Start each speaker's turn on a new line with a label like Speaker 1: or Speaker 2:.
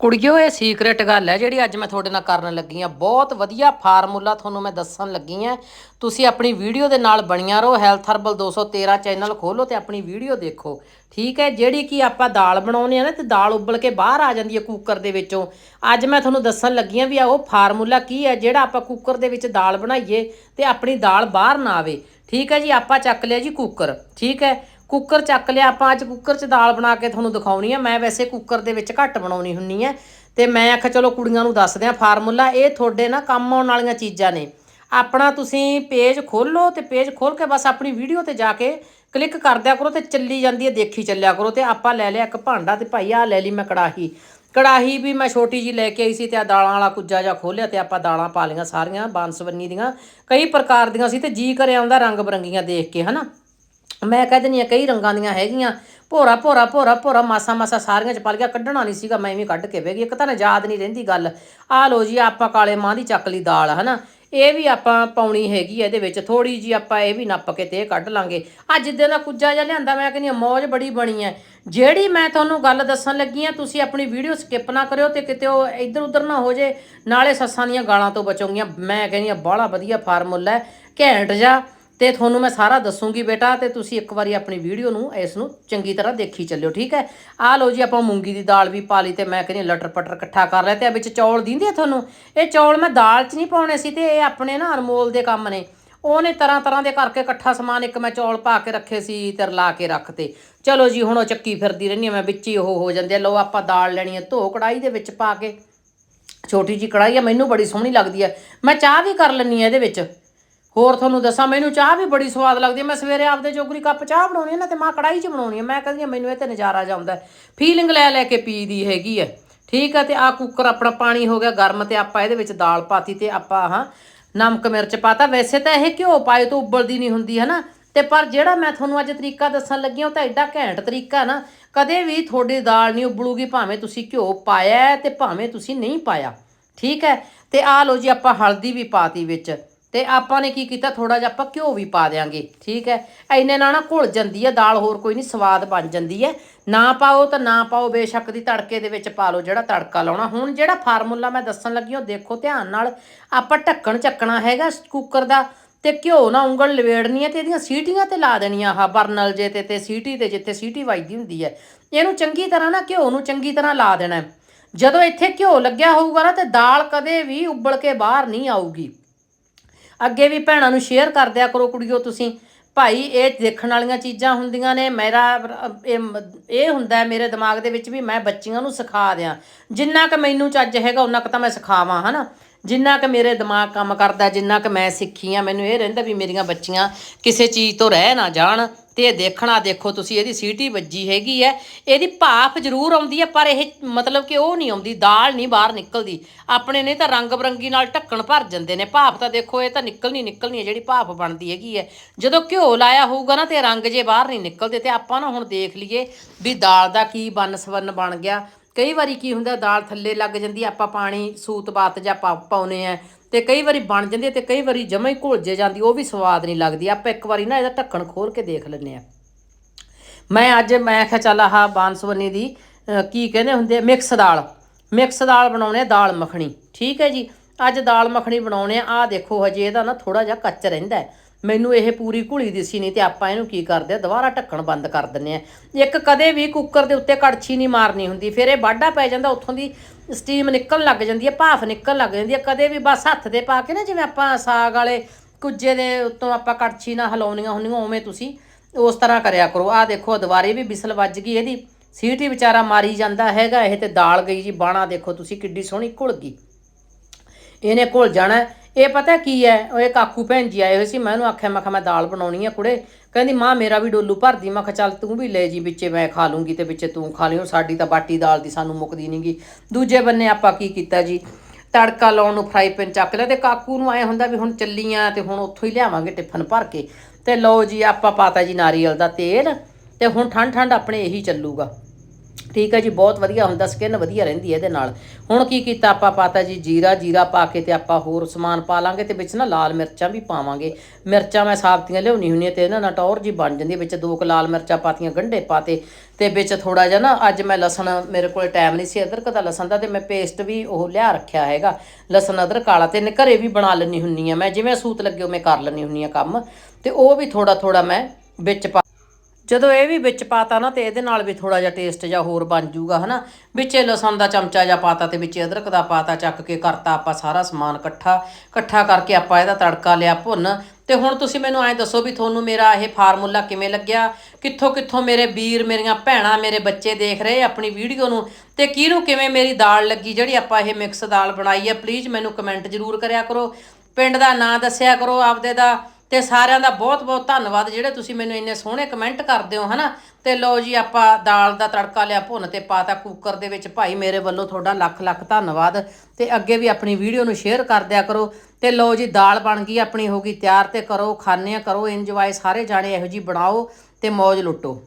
Speaker 1: ਕੁੜੀਓ, ਇਹ ਸੀਕ੍ਰੇਟ ਗੱਲ ਹੈ ਜਿਹੜੀ ਅੱਜ ਮੈਂ ਤੁਹਾਡੇ ਨਾਲ ਕਰਨ ਲੱਗੀ ਆ ਬਹੁਤ ਵਧੀਆ ਫਾਰਮੂਲਾ ਤੁਹਾਨੂੰ ਮੈਂ ਦੱਸਣ ਲੱਗੀ ਆ ਤੁਸੀਂ ਆਪਣੀ ਵੀਡੀਓ ਦੇ ਨਾਲ ਬਣੀਆਂ ਰਹੋ। ਹੈਲਥ ਹਰਬਲ 213 ਚੈਨਲ ਖੋਲੋ ਤੇ ਆਪਣੀ ਵੀਡੀਓ ਦੇਖੋ। ਠੀਕ ਹੈ, ਜਿਹੜੀ ਕਿ ਆਪਾਂ ਦਾਲ ਬਣਾਉਨੇ ਆ ਨਾ ਤੇ ਦਾਲ ਉਬਲ ਕੇ ਬਾਹਰ ਆ ਜਾਂਦੀ ਹੈ ਕੁੱਕਰ ਦੇ ਵਿੱਚੋਂ। ਅੱਜ ਮੈਂ ਤੁਹਾਨੂੰ ਦੱਸਣ ਲੱਗੀ ਆ ਵੀ ਆ ਉਹ ਫਾਰਮੂਲਾ ਕੀ ਹੈ, ਜਿਹੜਾ ਆਪਾਂ ਕੁੱਕਰ ਦੇ ਵਿੱਚ ਦਾਲ ਬਣਾਈਏ ਤੇ ਆਪਣੀ ਦਾਲ ਬਾਹਰ ਨਾ ਆਵੇ। ਠੀਕ ਹੈ ਜੀ, ਆਪਾਂ ਚੱਕ ਲਿਆ ਜੀ ਕੁੱਕਰ ਠੀਕ ਹੈ ਕੁੱਕਰ ਚੱਕ ਲਿਆ, ਆਪਾਂ ਅੱਜ ਕੁੱਕਰ 'ਚ ਦਾਲ ਬਣਾ ਕੇ ਤੁਹਾਨੂੰ ਦਿਖਾਉਣੀ ਆ। ਮੈਂ ਵੈਸੇ ਕੁੱਕਰ ਦੇ ਵਿੱਚ ਘੱਟ ਬਣਾਉਣੀ ਹੁੰਨੀ ਆ ਤੇ ਮੈਂ ਆਖਿਆ, ਚਲੋ ਕੁੜੀਆਂ ਨੂੰ ਦੱਸਦੇ ਆ ਫਾਰਮੂਲਾ, ਇਹ ਤੁਹਾਡੇ ਨਾ ਕੰਮ ਆਉਣ ਵਾਲੀਆਂ ਚੀਜ਼ਾਂ ਨੇ। ਆਪਣਾ ਤੁਸੀਂ ਪੇਜ ਖੋਲੋ ਤੇ ਪੇਜ ਖੋਲ ਕੇ ਬਸ ਆਪਣੀ ਵੀਡੀਓ ਤੇ ਜਾ ਕੇ ਕਲਿੱਕ ਕਰਦਿਆ ਕਰੋ ਤੇ ਚੱਲੀ ਜਾਂਦੀ ਹੈ ਦੇਖੀ ਚੱਲਿਆ ਕਰੋ ਤੇ ਆਪਾਂ ਲੈ ਲਿਆ ਇੱਕ ਭਾਂਡਾ ਤੇ ਭਾਈ ਆ ਲੈ ਲਈ ਮੈਂ ਕੜਾਹੀ। ਕੜਾਹੀ ਵੀ ਮੈਂ ਛੋਟੀ ਜੀ ਲੈ ਕੇ ਆਈ ਸੀ ਤੇ ਆ ਦਾਲਾਂ ਵਾਲਾ ਕੁੱਜਾ ਜਿਹਾ ਖੋਲਿਆ ਤੇ ਆਪਾਂ ਦਾਲਾਂ ਪਾ ਲਈਆਂ ਸਾਰੀਆਂ, ਬਾਂਸਵੰਨੀ ਦੀਆਂ। ਕਈ ਪ੍ਰਕਾਰ ਦੀਆਂ ਸੀ ਤੇ ਜੀ ਕਰੇ ਆਉਂਦਾ ਰੰਗ ਬਰੰਗੀਆਂ ਦੇਖ ਕੇ, ਹਨਾ? ਮੈਂ ਕਹਿ ਦਿੰਦੀ ਆ ਕਈ ਰੰਗਾਂ ਦੀਆਂ ਹੈਗੀਆਂ, ਭੋਰਾ ਭੋਰਾ ਭੋਰਾ ਭੋਰਾ, ਮਾਸਾ ਮਾਸਾ ਸਾਰੀਆਂ ਚ ਪਲ ਗਿਆ ਕੱਢਣਾ ਨਹੀਂ ਸੀਗਾ, ਮੈਂ ਵੀ ਕੱਢ ਕੇ ਬਹਿ ਗਈ। ਇੱਕ ਤਾਂ ਨਾ ਯਾਦ ਨਹੀਂ ਰਹਿੰਦੀ ਗੱਲ। ਆ ਲੋ ਜੀ, ਆਪਾਂ ਕਾਲੇ ਮਾਂ ਦੀ ਚੱਕ ਲਈ ਦਾਲ, ਹਨਾ? ਇਹ ਵੀ ਆਪਾਂ ਪਾਉਣੀ ਹੈਗੀ ਆ ਇਹਦੇ ਵਿੱਚ ਥੋੜੀ ਜੀ ਆਪਾਂ ਇਹ ਵੀ ਨੱਪ ਕੇ ਤੇ ਇਹ ਕੱਢ ਲਾਂਗੇ। ਅੱਜ ਜਿੱਦਾਂ ਦਾ ਕੁੱਜਾ ਜਿਹਾ ਲਿਆਂਦਾ, ਮੈਂ ਕਹਿੰਦੀ ਆ ਮੌਜ ਬੜੀ ਬਣੀ ਹੈ ਜਿਹੜੀ ਮੈਂ ਤੁਹਾਨੂੰ ਗੱਲ ਦੱਸਣ ਲੱਗੀ ਆ, ਤੁਸੀਂ ਆਪਣੀ ਵੀਡੀਓ ਸਕਿਪ ਨਾ ਕਰਿਓ ਤੇ ਕਿਤੇ ਉਹ ਇੱਧਰ ਉੱਧਰ ਨਾ ਹੋ ਜੇ, ਨਾਲੇ ਸੱਸਾਂ ਦੀਆਂ ਗਾਲਾਂ ਤੋਂ ਬਚੋਗੀਆਂ। ਮੈਂ ਕਹਿੰਦੀ ਆ ਬਾਹਲਾ ਵਧੀਆ ਫਾਰਮੂਲਾ ਹੈ ਘੈਂਟ ਜਾ ਤੇ ਤੁਹਾਨੂੰ ਮੈਂ ਸਾਰਾ ਦੱਸੂਗੀ ਬੇਟਾ ਤੇ ਤੁਸੀਂ ਇੱਕ ਵਾਰੀ ਆਪਣੀ ਵੀਡੀਓ ਨੂੰ ਇਸ ਨੂੰ ਚੰਗੀ ਤਰ੍ਹਾਂ ਦੇਖੀ ਚੱਲਿਓ, ਠੀਕ ਹੈ? ਆਹ ਲਓ ਜੀ, ਆਪਾਂ ਮੂੰਗੀ ਦੀ ਦਾਲ ਵੀ ਪਾ ਲਈ ਤੇ ਮੈਂ ਕਹਿੰਦੀ ਹਾਂ ਲਟਰ ਪਟਰ ਇਕੱਠਾ ਕਰ ਲਿਆ ਤੇ ਆ ਵਿੱਚ ਚੌਲ ਦਿੰਦੇ ਆ ਤੁਹਾਨੂੰ? ਇਹ ਚੌਲ ਮੈਂ ਦਾਲ 'ਚ ਨਹੀਂ ਪਾਉਣੇ ਸੀ ਤੇ ਇਹ ਆਪਣੇ ਨਾ ਅਨਮੋਲ ਦੇ ਕੰਮ ਨੇ। ਉਹਨੇ ਤਰ੍ਹਾਂ ਤਰ੍ਹਾਂ ਦੇ ਕਰਕੇ ਇਕੱਠਾ ਸਮਾਨ ਇੱਕ ਮੈਂ ਚੌਲ ਪਾ ਕੇ ਰੱਖੇ ਸੀ ਤੇ ਰਲਾ ਕੇ ਰੱਖਤੇ। ਚਲੋ ਜੀ, ਹੁਣ ਉਹ ਚੱਕੀ ਫਿਰਦੀ ਰਹਿੰਦੀ ਆ, ਮੈਂ ਵਿੱਚ ਹੀ ਉਹ ਹੋ ਜਾਂਦੇ ਆ। ਲਓ ਆਪਾਂ ਦਾਲ ਲੈਣੀ ਹੈ ਧੋ ਕੜਾਈ ਦੇ ਵਿੱਚ ਪਾ ਕੇ। ਛੋਟੀ ਜੀ ਕੜਾਈ ਆ, ਮੈਨੂੰ ਬੜੀ ਸੋਹਣੀ ਲੱਗਦੀ ਹੈ ਮੈਂ ਚਾਹ ਵੀ ਕਰ ਲੈਣੀ ਆ ਇਹਦੇ ਵਿੱਚ। ਹੋਰ ਤੁਹਾਨੂੰ ਦੱਸਾਂ, ਮੈਨੂੰ ਚਾਹ ਵੀ ਬੜੀ ਸਵਾਦ ਲੱਗਦੀ ਹੈ। ਮੈਂ ਸਵੇਰੇ ਆਪਦੇ ਜੋਗਰੀ ਕੱਪ ਚਾਹ ਬਣਾਉਣੀ ਹੈ ਨਾ ਤੇ ਮਾਂ ਕੜਾਈ 'ਚ ਬਣਾਉਣੀ ਹੈ ਮੈਂ ਕਹਿੰਦੀ ਹਾਂ, ਮੈਨੂੰ ਇਹ ਤੇ ਨਜ਼ਾਰਾ ਜਾਂਦਾ ਫੀਲਿੰਗ ਲੈ ਲੈ ਕੇ ਪੀਦੀ ਹੈਗੀ ਹੈ। ਠੀਕ ਹੈ, ਤੇ ਆ ਕੁੱਕਰ ਆਪਣਾ ਪਾਣੀ ਹੋ ਗਿਆ ਗਰਮ ਤੇ ਆਪਾਂ ਇਹਦੇ ਵਿੱਚ ਦਾਲ ਪਾਤੀ ਤੇ ਆਪਾਂ ਹਾਂ ਨਮਕ ਮਿਰਚ ਪਾਤਾ। ਵੈਸੇ ਤਾਂ ਇਹ ਘਿਓ ਪਾਏ ਤੋਂ ਉਬਲਦੀ ਨਹੀਂ ਹੁੰਦੀ ਹੈ ਨਾ ਤੇ ਪਰ ਜਿਹੜਾ ਮੈਂ ਤੁਹਾਨੂੰ ਅੱਜ ਤਰੀਕਾ ਦੱਸਣ ਲੱਗੀ ਹਾਂ, ਉਹ ਤਾਂ ਐਡਾ ਘੈਂਟ ਤਰੀਕਾ ਨਾ। ਕਦੇ ਵੀ ਤੁਹਾਡੀ ਦਾਲ ਨਹੀਂ ਉਬਲੂਗੀ, ਭਾਵੇਂ ਤੁਸੀਂ ਘਿਓ ਪਾਇਆ ਹੈ ਤੇ ਭਾਵੇਂ ਤੁਸੀਂ ਨਹੀਂ ਪਾਇਆ। ਠੀਕ ਹੈ, ਤੇ ਆ ਲਓ ਜੀ ਆਪਾਂ ਹਲਦੀ ਵੀ ਪਾਤੀ ਵਿੱਚ। ਤੇ ਆਪਾਂ ਨੇ ਕੀ ਕੀਤਾ? ਥੋੜਾ ਜਿਹਾ ਆਪਾਂ ਘਿਓ ਵੀ ਪਾ ਦਿਆਂਗੇ, ਠੀਕ ਹੈ? ਐਨੇ ਨਾਲ ਨਾ ਘੁਲ ਜਾਂਦੀ ਹੈ, ਦਾਲ ਹੋਰ ਕੋਈ ਨਹੀਂ ਸਵਾਦ ਬਣ ਜਾਂਦੀ ਹੈ। ਨਾ ਪਾਓ ਤਾਂ ਨਾ ਪਾਓ, ਬੇਸ਼ੱਕ ਦੀ ਤੜਕੇ ਦੇ ਵਿੱਚ ਪਾ ਲਓ ਜਿਹੜਾ ਤੜਕਾ ਲਾਉਣਾ। ਹੁਣ ਜਿਹੜਾ ਫਾਰਮੂਲਾ ਮੈਂ ਦੱਸਣ ਲੱਗੀ ਉਹ ਦੇਖੋ ਧਿਆਨ ਨਾਲ। ਆਪਾਂ ਢੱਕਣ ਚੱਕਣਾ ਹੈਗਾ ਕੁੱਕਰ ਦਾ ਤੇ ਘਿਓ ਨਾ ਉਂਗਲ ਲਵੇੜਨੀ ਹੈ ਤੇ ਇਹਦੀਆਂ ਸੀਟੀਆਂ ਤੇ ਲਾ ਦੇਣੀਆਂ ਆਹ ਬਰਨਲ ਜੇ ਤੇ ਤੇ ਸੀਟੀ ਤੇ, ਜਿੱਥੇ ਸੀਟੀ ਵੱਜਦੀ ਹੁੰਦੀ ਹੈ। ਇਹਨੂੰ ਚੰਗੀ ਤਰ੍ਹਾਂ ਨਾ ਘਿਓ ਨੂੰ ਚੰਗੀ ਤਰ੍ਹਾਂ ਲਾ ਦੇਣਾ ਜਦੋਂ ਇੱਥੇ ਘਿਓ ਲੱਗਿਆ ਹੋਊਗਾ ਨਾ ਤੇ ਦਾਲ ਕਦੇ ਵੀ ਉਬਲ ਕੇ ਬਾਹਰ ਨਹੀਂ ਆਊਗੀ। ਅੱਗੇ ਵੀ ਭੈਣਾਂ ਨੂੰ ਸ਼ੇਅਰ ਕਰ ਦਿਆ ਕਰੋ ਕੁੜੀਓ ਤੁਸੀਂ। ਭਾਈ, ਇਹ ਦੇਖਣ ਵਾਲੀਆਂ ਚੀਜ਼ਾਂ ਹੁੰਦੀਆਂ ਨੇ। ਮੇਰਾ, ਇਹ ਇਹ ਹੁੰਦਾ ਮੇਰੇ ਦਿਮਾਗ ਦੇ ਵਿੱਚ ਵੀ ਮੈਂ ਬੱਚੀਆਂ ਨੂੰ ਸਿਖਾ ਦਿਆਂ। ਜਿੰਨਾ ਕਿ ਮੈਨੂੰ ਚੱਜ ਹੈਗਾ ਉਹਨਾਂ ਕੁ ਤਾਂ ਮੈਂ ਸਿਖਾਵਾਂ, ਹਨਾ। ਜਿੰਨਾ ਕਿ ਮੇਰੇ ਦਿਮਾਗ ਕੰਮ ਕਰਦਾ, ਜਿੰਨਾ ਕਿ ਮੈਂ ਸਿੱਖੀ ਆ, ਮੈਨੂੰ ਇਹ ਰਹਿੰਦਾ ਵੀ ਮੇਰੀਆਂ ਬੱਚੀਆਂ ਕਿਸੇ ਚੀਜ਼ ਤੋਂ ਰਹਿ ਨਾ ਜਾਣ ਤੇ ਇਹ ਦੇਖਣਾ ਦੇਖੋ, ਤੁਸੀਂ ਇਹਦੀ ਸੀਟੀ ਵੱਜੀ ਹੈਗੀ ਹੈ, ਇਹਦੀ ਭਾਫ ਜ਼ਰੂਰ ਆਉਂਦੀ ਹੈ, ਪਰ ਇਹ ਮਤਲਬ ਕਿ ਉਹ ਨਹੀਂ ਆਉਂਦੀ, ਦਾਲ ਨਹੀਂ ਬਾਹਰ ਨਿਕਲਦੀ। ਆਪਣੇ ਨੇ ਤਾਂ ਰੰਗ ਬਰੰਗੀ ਨਾਲ ਢੱਕਣ ਭਰ ਜਾਂਦੇ ਨੇ, ਭਾਫ ਤਾਂ ਦੇਖੋ, ਇਹ ਤਾਂ ਨਿਕਲਣੀ ਨਿਕਲਣੀ ਹੈ, ਜਿਹੜੀ ਭਾਫ ਬਣਦੀ ਹੈਗੀ ਹੈ। ਜਦੋਂ ਘਿਓ ਲਾਇਆ ਹੋਊਗਾ ਨਾ ਤੇ ਰੰਗ ਜੇ ਬਾਹਰ ਨਹੀਂ ਨਿਕਲਦੇ ਤੇ ਆਪਾਂ ਨਾ ਹੁਣ ਦੇਖ ਲਈਏ ਵੀ ਦਾਲ ਦਾ ਕੀ ਬਨ ਸਵਰਨ ਬਣ ਗਿਆ ਕਈ ਵਾਰੀ ਕੀ ਹੁੰਦਾ, ਦਾਲ ਥੱਲੇ ਲੱਗ ਜਾਂਦੀ ਆਪਾਂ ਪਾਣੀ, ਸੂਤ ਬਾਤ ਜਾਂ ਪਾ ਪਾਉਨੇ ਆ ਤੇ ਕਈ ਵਾਰੀ ਬਣ ਜਾਂਦੀ ਹੈ ਤੇ ਕਈ ਵਾਰੀ ਜਮਾ ਹੀ ਘੁਲਜੇ ਜਾਂਦੀ, ਉਹ ਵੀ ਸਵਾਦ ਨਹੀਂ ਲੱਗਦੀ। ਆਪਾਂ ਇੱਕ ਵਾਰੀ ਨਾ ਇਹਦਾ ਢੱਕਣ ਖੋਲ ਕੇ ਦੇਖ ਲੈਂਦੇ ਆ। ਮੈਂ ਅੱਜ, ਮੈਂ ਆਖਿਆ ਚੱਲ ਆਹ ਬਾਂਸਵਨੀ ਦੀ ਕੀ ਕਹਿੰਦੇ ਹੁੰਦੇ ਮਿਕਸ ਦਾਲ। ਮਿਕਸ ਦਾਲ ਬਣਾਉਣੇ ਆ, ਦਾਲ ਮੱਖਣੀ। ਠੀਕ ਹੈ ਜੀ? ਅੱਜ ਦਾਲ ਮੱਖਣੀ ਬਣਾਉਣੇ ਆ, ਆਹ ਦੇਖੋ ਹਜੇ ਇਹਦਾ ਨਾ ਥੋੜਾ ਜਿਹਾ ਕੱਚ ਰਹਿੰਦਾ ਹੈ। ਮੈਨੂੰ ਇਹ ਪੂਰੀ ਘੁਲੀ ਦਿਸੀ ਨਹੀਂ ਤੇ ਆਪਾਂ ਇਹਨੂੰ ਕੀ ਕਰਦੇ ਆ? ਦੁਬਾਰਾ ਢੱਕਣ ਬੰਦ ਕਰ ਦਿੰਨੇ ਆ। ਇੱਕ ਕਦੇ ਵੀ ਕੁੱਕਰ ਦੇ ਉੱਤੇ ਕੜਛੀ ਨਹੀਂ ਮਾਰਨੀ ਹੁੰਦੀ। ਫਿਰ ਇਹ ਵਾਢਾ ਪੈ ਜਾਂਦਾ, ਉੱਥੋਂ ਦੀ ਸਟੀਮ ਨਿਕਲਣ ਲੱਗ ਜਾਂਦੀ ਹੈ ਭਾਫ ਨਿਕਲਣ ਲੱਗ ਜਾਂਦੀ ਹੈ ਕਦੇ ਵੀ ਬਸ ਹੱਥ ਦੇ ਪਾ ਕੇ ਨਾ, ਜਿਵੇਂ ਆਪਾਂ ਸਾਗ ਵਾਲੇ ਕੁੱਜੇ ਦੇ ਉੱਤੋਂ ਆਪਾਂ ਕੜਛੀ ਨਾਲ ਹਿਲਾਉਣੀਆਂ ਹੁੰਦੀਆਂ, ਉਵੇਂ ਤੁਸੀਂ ਉਸ ਤਰ੍ਹਾਂ ਕਰਿਆ ਕਰੋ। ਆਹ ਦੇਖੋ, ਦੁਬਾਰੇ ਵੀ ਬਿਸਲ ਵੱਜ ਗਈ, ਇਹਦੀ ਸੀਟੀ ਵਿਚਾਰਾ ਮਾਰੀ ਜਾਂਦਾ ਹੈਗਾ, ਇਹ ਤੇ ਦਾਲ ਗਈ ਜੀ, ਬਾਣਾ ਦੇਖੋ ਤੁਸੀਂ ਕਿੱਡੀ ਸੋਹਣੀ ਘੁਲ ਗਈ। ਇਹਨੇ ਘੁਲ ਜਾਣਾ ਇਹ ਪਤਾ ਕੀ ਹੈ? ਉਹ ਇਹ ਕਾਕੂ ਭੈਣ ਜੀ ਆਏ ਹੋਏ ਸੀ, ਮੈਂ ਉਹਨੂੰ ਆਖਿਆ, ਮੈਂ ਕਿਹਾ, ਮੈਂ ਦਾਲ ਬਣਾਉਣੀ ਆ ਕੁੜੇ। ਕਹਿੰਦੀ, ਮਾਂ, ਮੇਰਾ ਵੀ ਡੋਲੂ ਭਰਦੀ। ਮੈਂ ਕਿਹਾ, ਚੱਲ ਤੂੰ ਵੀ ਲੈ ਜੀ, ਵਿੱਚੇ ਮੈਂ ਖਾ ਲੂੰਗੀ ਤੇ ਵਿੱਚੇ ਤੂੰ ਖਾ ਲਿਓ ਸਾਡੀ ਤਾਂ ਬਾਟੀ ਦਾਲ ਦੀ ਸਾਨੂੰ ਮੁੱਕਦੀ ਨਹੀਂਗੀ ਦੂਜੇ ਬੰਨੇ ਆਪਾਂ ਕੀ ਕੀਤਾ ਜੀ? ਤੜਕਾ ਲਾਉਣ ਨੂੰ ਫਰਾਈ ਪੈਨ ਚੱਕ ਲਿਆ ਤੇ ਕਾਕੂ ਨੂੰ ਐ ਹੁੰਦਾ ਵੀ ਹੁਣ ਚੱਲੀਆਂ ਤੇ ਹੁਣ ਉੱਥੋਂ ਹੀ ਲਿਆਵਾਂਗੇ ਟਿਫਨ ਭਰ ਕੇ। ਤੇ ਲਓ ਜੀ, ਆਪਾਂ ਪਾਤਾ ਜੀ ਨਾਰੀਅਲ ਦਾ ਤੇਲ ਤੇ ਹੁਣ ਠੰਡ ਠੰਡ ਆਪਣੇ ਇਹੀ ਚੱਲੂਗਾ। ਠੀਕ ਹੈ ਜੀ, ਬਹੁਤ ਵਧੀਆ ਹੁੰਦਾ ਸਕਿਨ ਵਧੀਆ ਰਹਿੰਦੀ ਹੈ ਇਹਦੇ ਨਾਲ। ਹੁਣ ਕੀ ਕੀਤਾ ਆਪਾਂ, ਪਾਤਾ ਜੀ, ਜੀਰਾ ਜੀਰਾ ਪਾ ਕੇ ਤੇ ਆਪਾਂ ਹੋਰ ਸਮਾਨ ਪਾ ਲਾਂਗੇ ਤੇ ਵਿੱਚ ਨਾ ਲਾਲ ਮਿਰਚਾਂ ਵੀ ਪਾਵਾਂਗੇ। ਮਿਰਚਾਂ ਮੈਂ ਸਾਬਤੀਆਂ ਲਿਆਉਣੀ ਹੁੰਦੀਆਂ ਤੇ ਇਹਨਾਂ ਨਾਲ ਟੌਰ ਜੀ ਬਣ ਜਾਂਦੀ ਹੈ। ਵਿੱਚ ਦੋ ਕੁ ਲਾਲ ਮਿਰਚਾਂ ਪਾਤੀਆਂ, ਗੰਢੇ ਪਾਤੇ ਤੇ ਵਿੱਚ ਥੋੜਾ ਜਿਹਾ ਨਾ ਅੱਜ ਮੈਂ ਲਸਣ, ਮੇਰੇ ਕੋਲ ਟਾਈਮ ਨਹੀਂ ਸੀ ਅਦਰਕ ਦਾ ਲਸਣ ਦਾ ਤੇ ਮੈਂ ਪੇਸਟ ਵੀ ਉਹ ਲਿਆ ਰੱਖਿਆ ਹੈਗਾ। ਲਸਣ, ਅਦਰਕ ਵਾਲਾ ਤੇ ਨੇ ਘਰੇ ਵੀ ਬਣਾ ਲੈਣੀ ਹੁੰਨੀ ਆ ਮੈਂ। ਜਿਵੇਂ ਸੂਤ ਲੱਗੇ ਮੈਂ ਕਰ ਲੈਣੀ ਹੁੰਨੀ ਆ ਕੰਮ। ਤੇ ਉਹ ਵੀ ਥੋੜਾ ਥੋੜਾ ਮੈਂ ਵਿੱਚ ਪਾ ਜਦੋਂ ਇਹ ਵੀ ਵਿੱਚ ਪਾਤਾ ਨਾ ਤੇ ਇਹਦੇ ਨਾਲ ਵੀ ਥੋੜਾ ਜਿਹਾ ਟੇਸਟ ਜਿਹਾ ਹੋਰ ਬਣ ਜਾਊਗਾ, ਹਨਾ? ਵਿੱਚੇ ਲਸਣ ਦਾ ਚਮਚਾ ਜਿਹਾ ਪਾਤਾ ਤੇ ਵਿੱਚ ਅਦਰਕ ਦਾ ਪਾਤਾ, ਚੱਕ ਕੇ ਕਰਤਾ ਆਪਾਂ ਸਾਰਾ ਸਮਾਨ ਇਕੱਠਾ। ਇਕੱਠਾ ਕਰਕੇ ਆਪਾਂ ਇਹਦਾ ਤੜਕਾ ਲਿਆ ਭੁੰਨ। ਤੇ ਹੁਣ ਤੁਸੀਂ ਮੈਨੂੰ ਐਂ ਦੱਸੋ ਵੀ ਤੁਹਾਨੂੰ ਮੇਰਾ ਇਹ ਫਾਰਮੂਲਾ ਕਿਵੇਂ ਲੱਗਿਆ? ਕਿੱਥੋਂ ਕਿੱਥੋਂ ਮੇਰੇ ਵੀਰ, ਮੇਰੀਆਂ ਭੈਣਾਂ, ਮੇਰੇ ਬੱਚੇ ਦੇਖ ਰਹੇ ਆਪਣੀ ਵੀਡੀਓ ਨੂੰ? ਤੇ ਕਿਹਨੂੰ ਕਿਵੇਂ ਮੇਰੀ ਦਾਲ ਲੱਗੀ ਜਿਹੜੀ ਆਪਾਂ ਇਹ ਮਿਕਸ ਦਾਲ ਬਣਾਈ ਹੈ ਪਲੀਜ਼ ਮੈਨੂੰ ਕਮੈਂਟ ਜ਼ਰੂਰ ਕਰਿਆ ਕਰੋ। ਪਿੰਡ ਦਾ ਨਾਂ ਦੱਸਿਆ ਕਰੋ ਆਪਦੇ ਦਾ। ਤੇ ਸਾਰਿਆਂ ਦਾ ਬਹੁਤ ਬਹੁਤ ਧੰਨਵਾਦ ਜਿਹੜੇ ਤੁਸੀਂ ਮੈਨੂੰ ਇੰਨੇ ਸੋਹਣੇ ਕਮੈਂਟ ਕਰਦੇ ਹੋ, ਹਨਾ? ਤੇ ਲਓ ਜੀ, ਆਪਾਂ ਦਾਲ ਦਾ ਤੜਕਾ ਲਿਆ, ਭੁੰਨ ਤੇ ਪਾਤਾ ਕੁੱਕਰ ਦੇ ਵਿੱਚ। ਭਾਈ ਮੇਰੇ ਵੱਲੋਂ ਤੁਹਾਡਾ ਲੱਖ ਲੱਖ ਧੰਨਵਾਦ। ਤੇ ਅੱਗੇ ਵੀ ਆਪਣੀ ਵੀਡੀਓ ਨੂੰ ਸ਼ੇਅਰ ਕਰ ਦਿਆ ਕਰੋ। ਤੇ ਲਓ ਜੀ, ਦਾਲ ਬਣ ਗਈ, ਆਪਣੀ ਹੋ ਗਈ ਤਿਆਰ ਤੇ ਕਰੋ ਖਾਣੇ ਕਰੋ ਇੰਜੋਏ ਸਾਰੇ ਜਾਣੇ ਇਹੋ ਜੀ ਬਣਾਓ ਤੇ ਮौज ਲੁੱਟੋ।